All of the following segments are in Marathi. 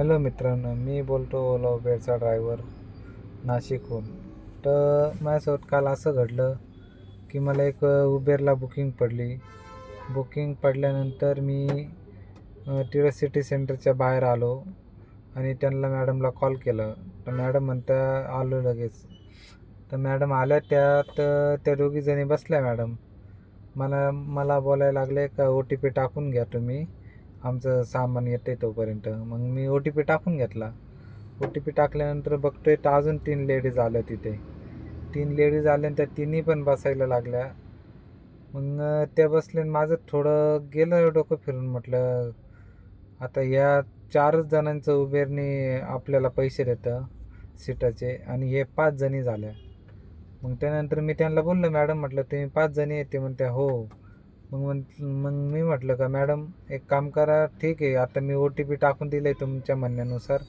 हॅलो मित्रांनो मी बोलतो ओला उबेरचा ड्रायव्हर नाशिकहून. तर माझ्यासोबत काल असं घडलं की मला एक उबेरला बुकिंग पडली. बुकिंग पडल्यानंतर मी टिळक सिटी सेंटरच्या बाहेर आलो आणि त्यांना मॅडमला कॉल केलं. तर मॅडम म्हणता आलो लगेच. तर मॅडम आल्या त्या तर त्या दोघीजणी बसल्या मॅडम मला मला बोलायला लागले का ओ टी पी टाकून घ्या तुम्ही. आमचं सामान येते तोपर्यंत. मग मी ओ टी पी टाकून घेतला. ओ टी पी टाकल्यानंतर बघतोय तर अजून तीन लेडीज आल्या तिथे. तीन लेडीज आल्या आणि त्या तिन्ही पण बसायला लागल्या. मग त्या बसले माझं थोडं गेलं डोकं फिरून म्हटलं आता या चारच जणांचं उबेरने आपल्याला पैसे देतं सीटाचे आणि हे पाच जणी झाल्या. मग त्यानंतर मी त्यांना बोललो मॅडम म्हटलं तुम्ही पाच जणी येते. म्हणते हो. मग म्हण- मग मी म्हटलं का मॅडम एक काम करा ठीक आहे आता मी ओ टी पी टाकून दिलं आहे तुमच्या म्हणण्यानुसार.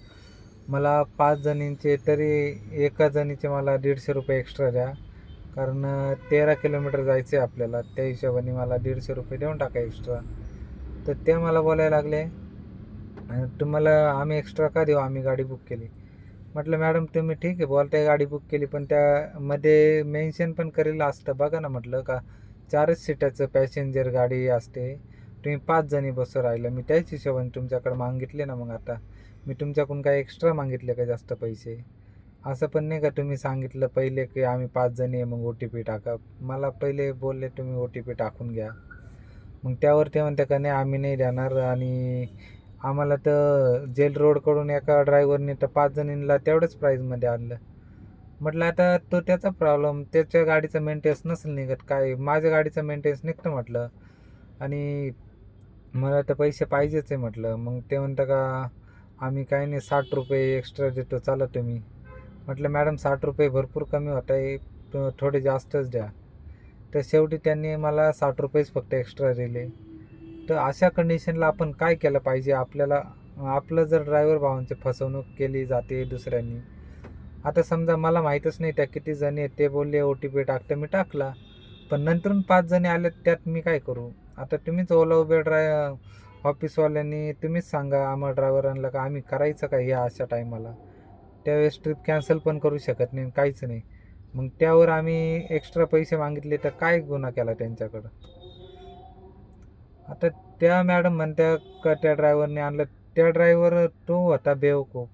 मला पाच जणींचे तरी एका जणीचे मला दीडशे रुपये एक्स्ट्रा द्या. कारण तेरा किलोमीटर जायचं आहे आपल्याला त्या हिशोबाने मला दीडशे रुपये देऊन टाका एक्स्ट्रा तर ते मला बोलायला लागले. तुम्हाला आम्ही एक्स्ट्रा का देऊ? आम्ही गाडी बुक केली. म्हटलं मॅडम तुम्ही ठीक आहे बोलताय गाडी बुक केली पण त्यामध्ये मेन्शन पण करेल असतं. बघा ना म्हटलं का चारच सीटाचं पॅसेंजर गाडी असते. तुम्ही पाच जणी बसू राहिलं. मी त्याच हिशोबाने तुमच्याकडे मागितले ना मग आता. मी तुमच्याकडून काय एक्स्ट्रा मागितले का जास्त पैसे? असं पण नाही का तुम्ही सांगितलं पहिले की आम्ही पाच जणी आहे मग ओ टी पी टाका. मला पहिले बोलले तुम्ही ओ टी पी टाकून घ्या. मग त्यावर ते म्हणते का नाही आम्ही नाही देणार आणि आम्हाला तर जेल रोडकडून एका ड्रायव्हरने तर पाच जणींना तेवढंच प्राईजमध्ये आणलं. म्हटलं आता तो त्याचा प्रॉब्लेम त्याच्या गाडीचं मेंटेन्स नसेल निघत काय माझ्या गाडीचं मेंटेन्स निघतं म्हटलं. आणि मला तर पैसे पाहिजेच आहे म्हटलं. मग ते म्हणतं का आम्ही काही नाही साठ रुपये एक्स्ट्रा देतो चाला तुम्ही. म्हटलं मॅडम साठ रुपये भरपूर कमी होत आहे थोडे जास्तच द्या. तर शेवटी त्यांनी मला साठ रुपयेच फक्त एक्स्ट्रा दिले. तर अशा कंडिशनला आपण काय केलं पाहिजे? आपल्याला आपलं जर ड्रायव्हर भावांची फसवणूक केली जाते दुसऱ्यांनी आता समजा मला माहीतच नाही त्या किती जणी आहेत ते बोलले ओ टी पी टाकतं मी टाकला. पण नंतरून पाच जणी आले त्यात मी काय करू? आता तुम्हीच ओला उबेर ड्राय ऑफिसवाल्यांनी तुम्हीच सांगा आम्हाला ड्रायव्हरांना का आम्ही करायचं का या अशा टायमाला? त्यावेळेस ट्रिप कॅन्सल पण करू शकत नाही काहीच नाही. मग त्यावर आम्ही एक्स्ट्रा पैसे मागितले तर काय गुन्हा केला त्यांच्याकडं? आता त्या मॅडम म्हणत्या का त्या ड्रायव्हरने आणलं? त्या ड्रायव्हर तो होता बेवकूफ.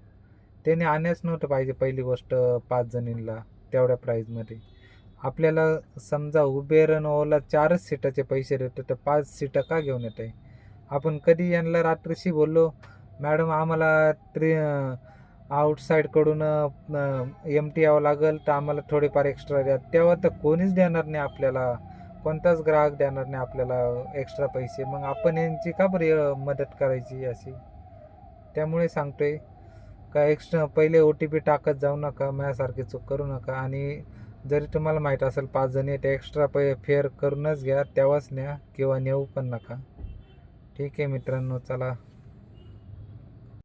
त्याने आणायच नव्हतं पाहिजे पहिली गोष्ट पाच जणींना तेवढ्या प्राईजमध्ये आपल्याला समजा उबेर आणि ओला चारच सीटाचे पैसे देतो तर पाच सीटं का घेऊन येत आहे? आपण कधी यांना रात्रीशी बोललो मॅडम आम्हाला त्रि आउटसाईडकडून एम टी यावं लागेल तर आम्हाला थोडेफार एक्स्ट्रा द्या. तेव्हा तर कोणीच देणार नाही आपल्याला कोणताच ग्राहक देणार नाही आपल्याला एक्स्ट्रा पैसे. मग आपण यांची का बरी मदत करायची अशी? त्यामुळे सांगतोय. का एक्स्ट्रा पहिले ओ टी पी टाकत जाऊ नका माझ्यासारखी चूक करू नका. आणि जरी तुम्हाला माहीत असेल पाच जणी ते एक्स्ट्रा पै फेअर करूनच घ्या तेव्हाच न्या किंवा नेऊ पण नका. ठीक आहे मित्रांनो चला.